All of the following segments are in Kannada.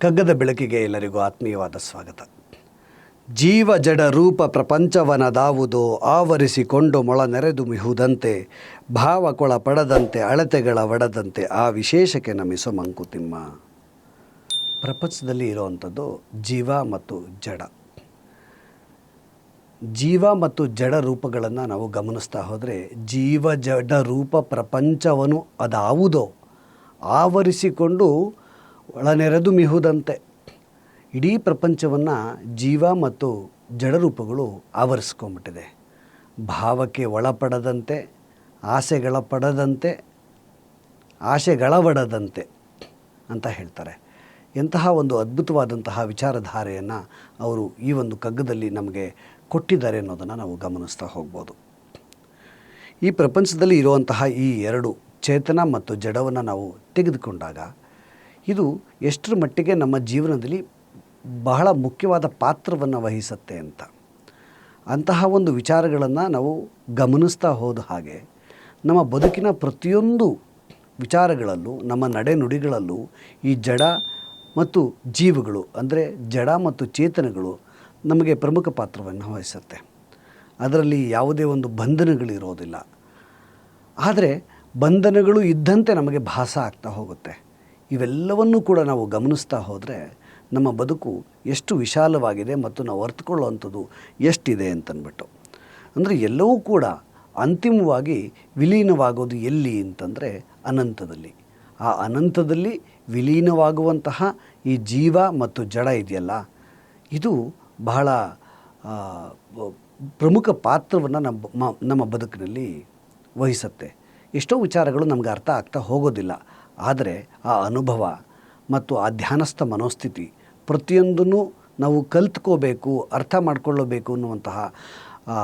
ಕಗ್ಗದ ಬೆಳಕಿಗೆ ಎಲ್ಲರಿಗೂ ಆತ್ಮೀಯವಾದ ಸ್ವಾಗತ. ಜೀವ ಜಡ ರೂಪ ಪ್ರಪಂಚವನದಾವುದೋ ಆವರಿಸಿಕೊಂಡು ಮೊಳ ನೆರೆದು ಮಿಹುದಂತೆ ಭಾವಕೊಳ ಪಡದಂತೆ, ಅಳತೆಗಳ ಒಡದಂತೆ, ಆ ವಿಶೇಷಕ್ಕೆ ನಮಿಸೋ ಮಂಕುತಿಮ್ಮ. ಪ್ರಪಂಚದಲ್ಲಿ ಇರುವಂಥದ್ದು ಜೀವ ಮತ್ತು ಜಡ. ಜೀವ ಮತ್ತು ಜಡ ರೂಪಗಳನ್ನು ನಾವು ಗಮನಿಸ್ತಾ ಹೋದರೆ, ಜೀವ ಜಡ ರೂಪ ಪ್ರಪಂಚವನ್ನು ಅದಾವುದೋ, ಆವರಿಸಿಕೊಂಡು ಒಳನೆರೆದು ಮಿಹುದಂತೆ. ಇಡೀ ಪ್ರಪಂಚವನ್ನು ಜೀವ ಮತ್ತು ಜಡರೂಪಗಳು ಆವರಿಸ್ಕೊಂಬಿಟ್ಟಿದೆ ಭಾವಕ್ಕೆ ಒಳಪಡದಂತೆ, ಆಸೆಗಳ ಪಡದಂತೆ ಆಸೆಗಳವಡದಂತೆ ಅಂತ ಹೇಳ್ತಾರೆ. ಎಂತಹ ಒಂದು ಅದ್ಭುತವಾದಂತಹ ವಿಚಾರಧಾರೆಯನ್ನು ಅವರು ಈ ಒಂದು ಕಗ್ಗದಲ್ಲಿ ನಮಗೆ ಕೊಟ್ಟಿದ್ದಾರೆ ಅನ್ನೋದನ್ನು ನಾವು ಗಮನಿಸ್ತಾ ಹೋಗ್ಬೋದು. ಈ ಪ್ರಪಂಚದಲ್ಲಿ ಇರುವಂತಹ ಈ ಎರಡು ಚೇತನ ಮತ್ತು ಜಡವನ್ನು ನಾವು ತೆಗೆದುಕೊಂಡಾಗ ಇದು ಎಷ್ಟರ ಮಟ್ಟಿಗೆ ನಮ್ಮ ಜೀವನದಲ್ಲಿ ಬಹಳ ಮುಖ್ಯವಾದ ಪಾತ್ರವನ್ನು ವಹಿಸುತ್ತೆ ಅಂತ. ಅಂತಹ ಒಂದು ವಿಚಾರಗಳನ್ನು ನಾವು ಗಮನಿಸ್ತಾ ಹೋದ ಹಾಗೆ ನಮ್ಮ ಬದುಕಿನ ಪ್ರತಿಯೊಂದು ವಿಚಾರಗಳಲ್ಲೂ, ನಮ್ಮ ನಡೆನುಡಿಗಳಲ್ಲೂ ಈ ಜಡ ಮತ್ತು ಜೀವಗಳು, ಅಂದರೆ ಜಡ ಮತ್ತು ಚೇತನಗಳು ನಮಗೆ ಪ್ರಮುಖ ಪಾತ್ರವನ್ನು ವಹಿಸುತ್ತೆ. ಅದರಲ್ಲಿ ಯಾವುದೇ ಒಂದು ಬಂಧನಗಳಿರೋದಿಲ್ಲ. ಆದರೆ ಬಂಧನಗಳು ಇದ್ದಂತೆ ನಮಗೆ ಭಾಸ ಆಗ್ತಾ ಹೋಗುತ್ತೆ. ಇವೆಲ್ಲವನ್ನೂ ಕೂಡ ನಾವು ಗಮನಿಸ್ತಾ ಹೋದರೆ ನಮ್ಮ ಬದುಕು ಎಷ್ಟು ವಿಶಾಲವಾಗಿದೆ ಮತ್ತು ನಾವು ಅರ್ಥಕೊಳ್ಳುವಂಥದ್ದು ಎಷ್ಟಿದೆ ಅಂತನ್ಬಿಟ್ಟು. ಅಂದರೆ ಎಲ್ಲವೂ ಕೂಡ ಅಂತಿಮವಾಗಿ ವಿಲೀನವಾಗೋದು ಎಲ್ಲಿ ಅಂತಂದರೆ ಅನಂತದಲ್ಲಿ. ಆ ಅನಂತದಲ್ಲಿ ವಿಲೀನವಾಗುವಂತಹ ಈ ಜೀವ ಮತ್ತು ಜಡ ಇದೆಯಲ್ಲ, ಇದು ಬಹಳ ಪ್ರಮುಖ ಪಾತ್ರವನ್ನು ನಮ್ಮ ನಮ್ಮ ಬದುಕಿನಲ್ಲಿ ವಹಿಸುತ್ತೆ. ಎಷ್ಟೋ ವಿಚಾರಗಳು ನಮ್ಗೆ ಅರ್ಥ ಆಗ್ತಾ ಹೋಗೋದಿಲ್ಲ. ಆದರೆ ಆ ಅನುಭವ ಮತ್ತು ಆ ಧ್ಯಾನಸ್ಥ ಮನೋಸ್ಥಿತಿ ಪ್ರತಿಯೊಂದನ್ನು ನಾವು ಕಲ್ತ್ಕೋಬೇಕು, ಅರ್ಥ ಮಾಡ್ಕೊಳ್ಳಬೇಕು ಅನ್ನುವಂತಹ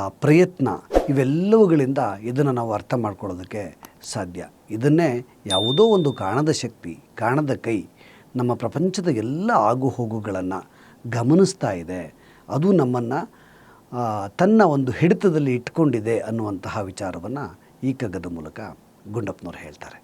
ಪ್ರಯತ್ನ ಇವೆಲ್ಲವುಗಳಿಂದ ಇದನ್ನು ನಾವು ಅರ್ಥ ಮಾಡ್ಕೊಳ್ಳೋದಕ್ಕೆ ಸಾಧ್ಯ. ಇದನ್ನೇ ಯಾವುದೋ ಒಂದು ಕಾಣದ ಶಕ್ತಿ, ಕಾಣದ ಕೈ ನಮ್ಮ ಪ್ರಪಂಚದ ಎಲ್ಲ ಆಗುಹೋಗುಗಳನ್ನು ಗಮನಿಸ್ತಾ ಇದೆ. ಅದು ನಮ್ಮನ್ನು ತನ್ನ ಒಂದು ಹಿಡಿತದಲ್ಲಿ ಇಟ್ಕೊಂಡಿದೆ ಅನ್ನುವಂತಹ ವಿಚಾರವನ್ನು ಈ ಕಗ್ಗದ ಮೂಲಕ ಗುಂಡಪ್ಪನವ್ರು ಹೇಳ್ತಾರೆ.